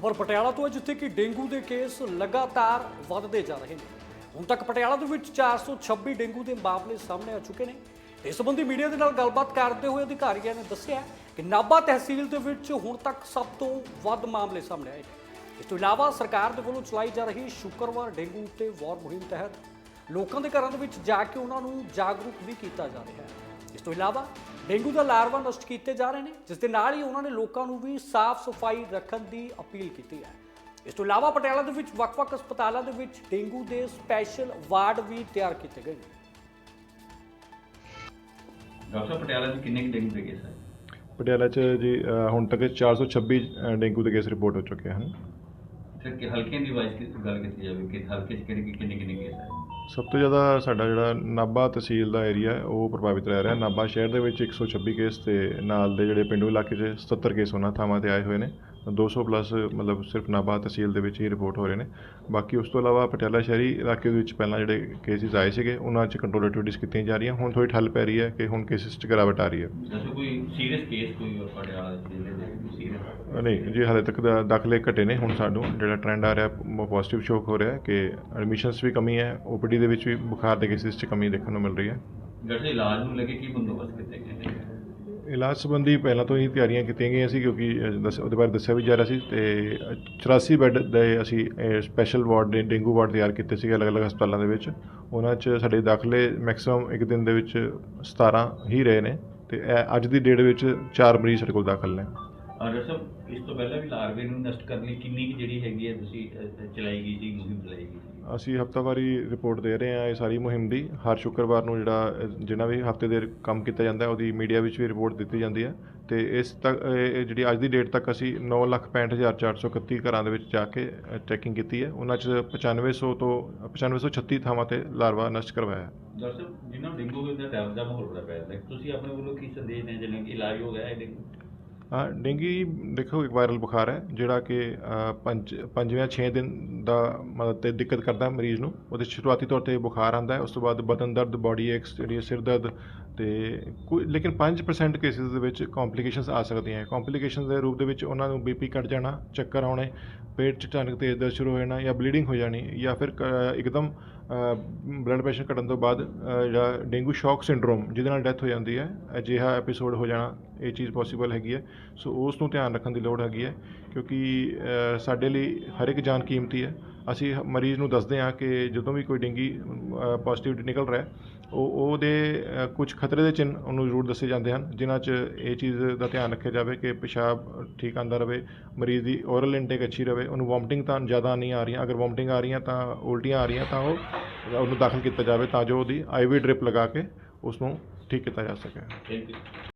ਖਬਰ ਪਟਿਆਲਾ ਤੋਂ ਹੈ, ਜਿੱਥੇ ਕਿ ਡੇਂਗੂ ਦੇ ਕੇਸ ਲਗਾਤਾਰ ਵੱਧਦੇ ਜਾ ਰਹੇ ਨੇ। ਹੁਣ ਤੱਕ ਪਟਿਆਲਾ ਦੇ ਵਿੱਚ 426 ਡੇਂਗੂ ਦੇ ਮਾਮਲੇ ਸਾਹਮਣੇ ਆ ਚੁੱਕੇ ਨੇ। ਇਸ ਸੰਬੰਧੀ ਮੀਡੀਆ ਦੇ ਨਾਲ ਗੱਲਬਾਤ ਕਰਦੇ ਹੋਏ ਅਧਿਕਾਰੀਆਂ ਨੇ ਦੱਸਿਆ ਕਿ ਨਾਭਾ ਤਹਿਸੀਲ ਦੇ ਵਿੱਚ ਹੁਣ ਤੱਕ ਸਭ ਤੋਂ ਵੱਧ ਮਾਮਲੇ ਸਾਹਮਣੇ ਆਏ ਨੇ। ਇਸ ਤੋਂ ਇਲਾਵਾ ਸਰਕਾਰ ਦੇ ਵੱਲੋਂ ਚਲਾਈ ਜਾ ਰਹੀ ਸ਼ੁੱਕਰਵਾਰ ਡੇਂਗੂ ਉੱਤੇ ਵਾਰ ਮੁਹਿੰਮ ਤਹਿਤ ਲੋਕਾਂ ਦੇ ਘਰਾਂ ਦੇ ਵਿੱਚ ਜਾ ਕੇ ਉਹਨਾਂ ਨੂੰ ਜਾਗਰੂਕ ਵੀ ਕੀਤਾ ਜਾ ਰਿਹਾ ਹੈ। ਇਸ ਤੋਂ ਇਲਾਵਾ ਡੇਂਗੂ ਦਾ ਲਾਰਵਾ ਨਸ਼ਟ ਕੀਤੇ ਜਾ ਰਹੇ ਨੇ ਜਿਸ ਦੇ ਨਾਲ ਹੀ ਉਹਨਾਂ ਨੇ ਲੋਕਾਂ ਨੂੰ ਵੀ ਸਾਫ਼ ਸਫ਼ਾਈ ਰੱਖਣ ਦੀ ਅਪੀਲ ਕੀਤੀ ਹੈ। ਇਸ ਤੋਂ ਇਲਾਵਾ ਪਟਿਆਲਾ ਦੇ ਵਿੱਚ ਵੱਖ-ਵੱਖ ਹਸਪਤਾਲਾਂ ਦੇ ਵਿੱਚ ਡੇਂਗੂ ਦੇ ਸਪੈਸ਼ਲ ਵਾਰਡ ਵੀ ਤਿਆਰ ਕੀਤੇ ਗਏ ਨੇ। ਡਾਕਟਰ ਪਟਿਆਲਾ 'ਚ ਕਿੰਨੇ ਕੁ ਡੇਂਗੂ ਦੇ ਕੇਸ ਹੈ? ਪਟਿਆਲਾ 'ਚ ਜੀ ਅ, ਹੁਣ ਤੱਕ 426 ਅ, ਡੇਂਗੂ ਦੇ ਕੇਸ ਰਿਪੋਰਟ ਹੋ ਚੁੱਕੇ ਹਨ। ਫਿਰ ਕਿ ਹਲਕਿਆਂ ਦੀ ਵਾਈਜ਼ ਗੱਲ ਕੀਤੀ ਜਾਵੇ ਕਿ ਹਲਕੇ 'ਚ ਕਿਹੜੇ ਕਿੰਨੇ ਕਿੰਨੇ ਕੇਸ ਹੈ? ਸਭ ਤੋਂ ਜ਼ਿਆਦਾ ਸਾਡਾ ਜਿਹੜਾ ਨਾਭਾ ਤਹਿਸੀਲ ਦਾ ਏਰੀਆ ਹੈ, ਉਹ ਪ੍ਰਭਾਵਿਤ ਰਹਿ ਰਿਹਾ ਨਾਭਾ ਸ਼ਹਿਰ ਦੇ ਵਿੱਚ 126 ਕੇਸ ਤੇ ਨਾਲ ਦੇ ਜਿਹੜੇ ਪਿੰਡੂ ਇਲਾਕੇ 'ਚ 77 ਕੇਸ ਉਹਨਾਂ ਥਾਵਾਂ ਤੇ ਆਏ ਹੋਏ ਨੇ। 200 ਪਲੱਸ ਮਤਲਬ ਸਿਰਫ ਨਾਭਾ ਤਹਿਸੀਲ ਦੇ ਵਿੱਚ ਹੀ ਰਿਪੋਰਟ ਹੋ ਰਹੇ ਨੇ। ਬਾਕੀ ਉਸ ਤੋਂ ਇਲਾਵਾ ਪਟਿਆਲਾ ਸ਼ਹਿਰੀ ਇਲਾਕੇ ਦੇ ਵਿੱਚ ਪਹਿਲਾਂ ਜਿਹੜੇ ਕੇਸਿਸ ਆਏ ਸੀਗੇ ਉਹਨਾਂ 'ਚ ਕੰਟਰੋਲ ਐਕਟੀਵਿਟੀਜ਼ ਕੀਤੀਆਂ ਜਾ ਰਹੀਆਂ। ਹੁਣ ਥੋੜੀ ਠੱਲ ਪੈ ਰਹੀ ਹੈ ਕਿ ਹੁਣ ਕੇਸਿਸ 'ਚ ਗਿਰਾਵਟ ਆ ਰਹੀ ਹੈ। ਦੱਸੋ ਕੋਈ ਸੀਰੀਅਸ ਕੇਸ ਕੋਈ ਪਟਿਆਲਾ 'ਚ ਜਿਹੜੇ ਸੀਰੀਅਸ ਅ, ਨਹੀਂ ਜੀ ਹਾਲੇ ਤੱਕ ਦਾ ਦਾਖਲੇ ਘਟੇ ਨੇ ਹੁਣ ਸਾਨੂੰ। ਜਿਹੜਾ ਟ੍ਰੈਂਡ ਆ ਰਿਹਾ ਪੋਜ਼ਿਟਿਵ ਸ਼ੋਕ ਹੋ ਰਿਹਾ ਕਿ ਐਡਮਿਸ਼ਨਸ ਵੀ ਕਮੀ ਹੈ ਓਪੀਡੀ ਦੇ ਵਿੱਚ ਵੀ ਬੁਖਾਰ ਦੇ ਕੇਸਿਸ 'ਚ ਕਮੀ ਦੇਖਣ ਨੂੰ ਮਿਲ ਰਹੀ ਹੈ। ਸਾਹਿਬ ਇਲਾਜ ਨੂੰ ਲੈ ਕੇ ਕੀ ਬੰਦੋਬਸਤ ਕੀਤੇ ਗਏ ਨੇ? ਇਲਾਜ ਸੰਬੰਧੀ ਪਹਿਲਾਂ ਤੋਂ ਹੀ ਤਿਆਰੀਆਂ ਕੀਤੀਆਂ ਗਈਆਂ ਸੀ ਕਿਉਂਕਿ ਦੱਸ ਉਹਦੇ ਬਾਰੇ ਦੱਸਿਆ ਵੀ ਜਾ ਰਿਹਾ ਸੀ ਤੇ ਅ, 84 ਬੈੱਡ ਦੇ ਅਸੀਂ ਸਪੈਸ਼ਲ ਵਾਰਡ ਦੇ ਡੇਂਗੂ ਵਾਰਡ ਤਿਆਰ ਕੀਤੇ ਸੀਗੇ ਅਲੱਗ-ਅਲੱਗ ਹਸਪਤਾਲਾਂ ਦੇ ਵਿੱਚ। ਉਹਨਾਂ 'ਚ ਸਾਡੇ ਦਾਖਲੇ ਮੈਕਸਿਮਮ ਇੱਕ ਦਿਨ ਦੇ ਵਿੱਚ 17 ਹੀ ਰਹੇ ਨੇ ਤੇ ਇਹ ਅੱਜ ਦੀ ਡੇਟ ਵਿੱਚ 4 ਮਰੀਜ਼ ਸਾਡੇ ਕੋਲ ਦਾਖਲ ਨੇ। ਡਾਕਟਰ ਸਾਹਿਬ ਇਸ ਤੋਂ ਪਹਿਲਾਂ ਵੀ ਲਾਰਵੇ ਨੂੰ ਨਸ਼ਟ ਕਰਨ ਲਈ ਕਿੰਨੀ ਕੁ ਜਿਹੜੀ ਹੈਗੀ ਹੈ ਤੁਸੀਂ ਅ, ਅ, ਚਲਾਈ ਗਈ ਸੀ ਮੁਹਿੰਮ ਚਲਾਈ ਗਈ ਸੀ? ਅਸੀਂ ਹਫਤਾਵਾਰੀ ਰਿਪੋਰਟ ਦੇ ਰਹੇ ਹਾਂ ਇਹ ਸਾਰੀ ਮੁਹਿੰਮ ਦੀ। ਹਰ ਸ਼ੁੱਕਰਵਾਰ ਨੂੰ ਜਿਹੜਾ ਅ, ਜਿੰਨਾ ਵੀ ਹਫ਼ਤੇ ਦੇ ਕੰਮ ਕੀਤਾ ਜਾਂਦਾ ਹੈ ਉਹਦੀ ਮੀਡੀਆ ਵਿੱਚ ਵੀ ਰਿਪੋਰਟ ਦਿੱਤੀ ਜਾਂਦੀ ਹੈ। ਤੇ ਇਸ ਤੱਕ ਇਹ ਜਿਹੜੀ ਅੱਜ ਦੀ ਡੇਟ ਤੱਕ ਅਸੀਂ 965431 ਘਰਾਂ ਦੇ ਵਿੱਚ ਜਾ ਕੇ ਚੈਕਿੰਗ ਕੀਤੀ ਹੈ। ਉਹਨਾਂ 'ਚ 9500 ਤੋਂ 9536 ਥਾਵਾਂ ਤੇ ਲਾਰਵਾ ਨਸ਼ਟ ਕਰਵਾਇਆ ਹੈ। ਡਾਕਟਰ ਸਾਹਿਬ ਜਿਨ੍ਹਾਂ ਨੂੰ ਡੇਂਗੂ ਦਾ ਡਰ ਦਾ ਮਾਹੌਲ ਬੜਾ ਪੈਦਾ ਹੈ। ਤੁਸੀਂ ਆਪਣੇ ਵੱਲੋਂ ਕੀ ਸੰਦੇਸ਼ ਦੇਣਾ ਚਾਹੁੰਦੇ ਹੋ ਕਿ ਇਲਾਜ ਹੋ ਗਿਆ ਹੈ ਡੇਂਗੂ? ਡੇਂਗੀ ਦੇਖੋ ਇੱਕ ਵਾਇਰਲ ਬੁਖਾਰ ਹੈ ਜਿਹੜਾ ਕਿ ਅ, ਪੰਜ ਪੰਜਵੇਂ 6 ਦਿਨ ਦਾ ਮਤਲਬ ਤੇ ਦਿੱਕਤ ਕਰਦਾ ਮਰੀਜ਼ ਨੂੰ। ਉਹਦੇ ਸ਼ੁਰੂਆਤੀ ਤੌਰ ਤੇ ਬੁਖਾਰ ਆਉਂਦਾ ਹੈ ਉਸ ਤੋਂ ਬਾਅਦ ਬਦਨ ਦਰਦ ਬਾਡੀ ਐਕਸ ਜਿਹੜੀ ਸਿਰ ਦਰਦ ਤੇ ਕੋਈ, ਲੇਕਿਨ 5% ਕੇਸਿਸ ਦੇ ਵਿੱਚ ਕੰਪਲਿਕੇਸ਼ਨਸ ਆ ਸਕਦੀਆਂ। ਹੈ ਕੰਪਲਿਕੇਸ਼ਨਸ ਦੇ ਰੂਪ ਦੇ ਵਿੱਚ ਉਹਨਾਂ ਨੂੰ ਬੀਪੀ ਘਟ ਜਾਣਾ, ਚੱਕਰ ਆਉਣੇ, ਪੇਟ 'ਚ ਅਚਾਨਕ ਤੇਜ਼ ਦਰਦ ਸ਼ੁਰੂ ਹੋ ਜਾਣਾ ਜਾਂ ਬਲੀਡਿੰਗ ਹੋ ਜਾਣੀ ਜਾਂ ਫਿਰ ਕ- ਇੱਕਦਮ ਬਲੱਡ ਪ੍ਰੈਸ਼ਰ ਘਟਣ ਤੋਂ ਬਾਅਦ ਜਿਹੜਾ ਡੇਂਗੂ ਸ਼ੌਕ ਸਿੰਡਰੋਮ ਜਿਹਦੇ ਨਾਲ ਡੈਥ ਹੋ ਜਾਂਦੀ ਹੈ, ਅਜਿਹਾ ਐਪੀਸੋਡ ਹੋ ਜਾਣਾ, ਇਹ ਚੀਜ਼ ਪੋਸੀਬਲ ਹੈਗੀ ਹੈ। ਸੋ ਉਸ ਨੂੰ ਧਿਆਨ ਰੱਖਣ ਦੀ ਲੋੜ ਹੈਗੀ ਹੈ ਕਿਉਂਕਿ ਸਾਡੇ ਲਈ ਹਰ ਇੱਕ ਜਾਨ ਕੀਮਤੀ ਹੈ। ਅਸੀਂ ਮਰੀਜ਼ ਨੂੰ ਦੱਸਦੇ ਹਾਂ ਕਿ ਜਦੋਂ ਵੀ ਕੋਈ ਡੇਂਗੀ ਪੋਜ਼ਿਟਿਵ ਨਿਕਲ ਰਿਹਾ ਉਹ, ਉਹਦੇ ਕੁਝ ਖਤਰੇ ਦੇ ਚਿੰਨ੍ਹ ਉਹਨੂੰ ਜ਼ਰੂਰ ਦੱਸੇ ਜਾਂਦੇ ਹਨ, ਜਿਨ੍ਹਾਂ 'ਚ ਇਹ ਚੀਜ਼ ਦਾ ਧਿਆਨ ਰੱਖਿਆ ਜਾਵੇ ਕਿ ਪਿਸ਼ਾਬ ਠੀਕ ਆਂਦਾ ਰਵੇ ਮਰੀਜ਼ ਦੀ ਓਰਲ ਇਨਟੇਕ ਅੱਛੀ ਰਵੇ ਉਹਨੂੰ ਵੋਮਟਿੰਗ ਤਾਂ ਜ਼ਿਆਦਾ ਨਹੀਂ ਆ ਰਹੀਆਂ, ਅਗਰ ਵੋਮਟਿੰਗ ਆ ਰਹੀਆਂ ਤਾਂ ਉਲਟੀਆਂ ਆ ਰਹੀਆਂ ਤਾਂ ਉਹ, ਉਹਨੂੰ ਦਾਖਲ ਕੀਤਾ ਜਾਵੇ ਤਾਂ ਜੋ ਉਹਦੀ ਆਈਵੀ ਡ੍ਰਿਪ ਲਗਾ ਕੇ ਉਸ ਨੂੰ ਠੀਕ ਕੀਤਾ ਜਾ ਸਕੇ।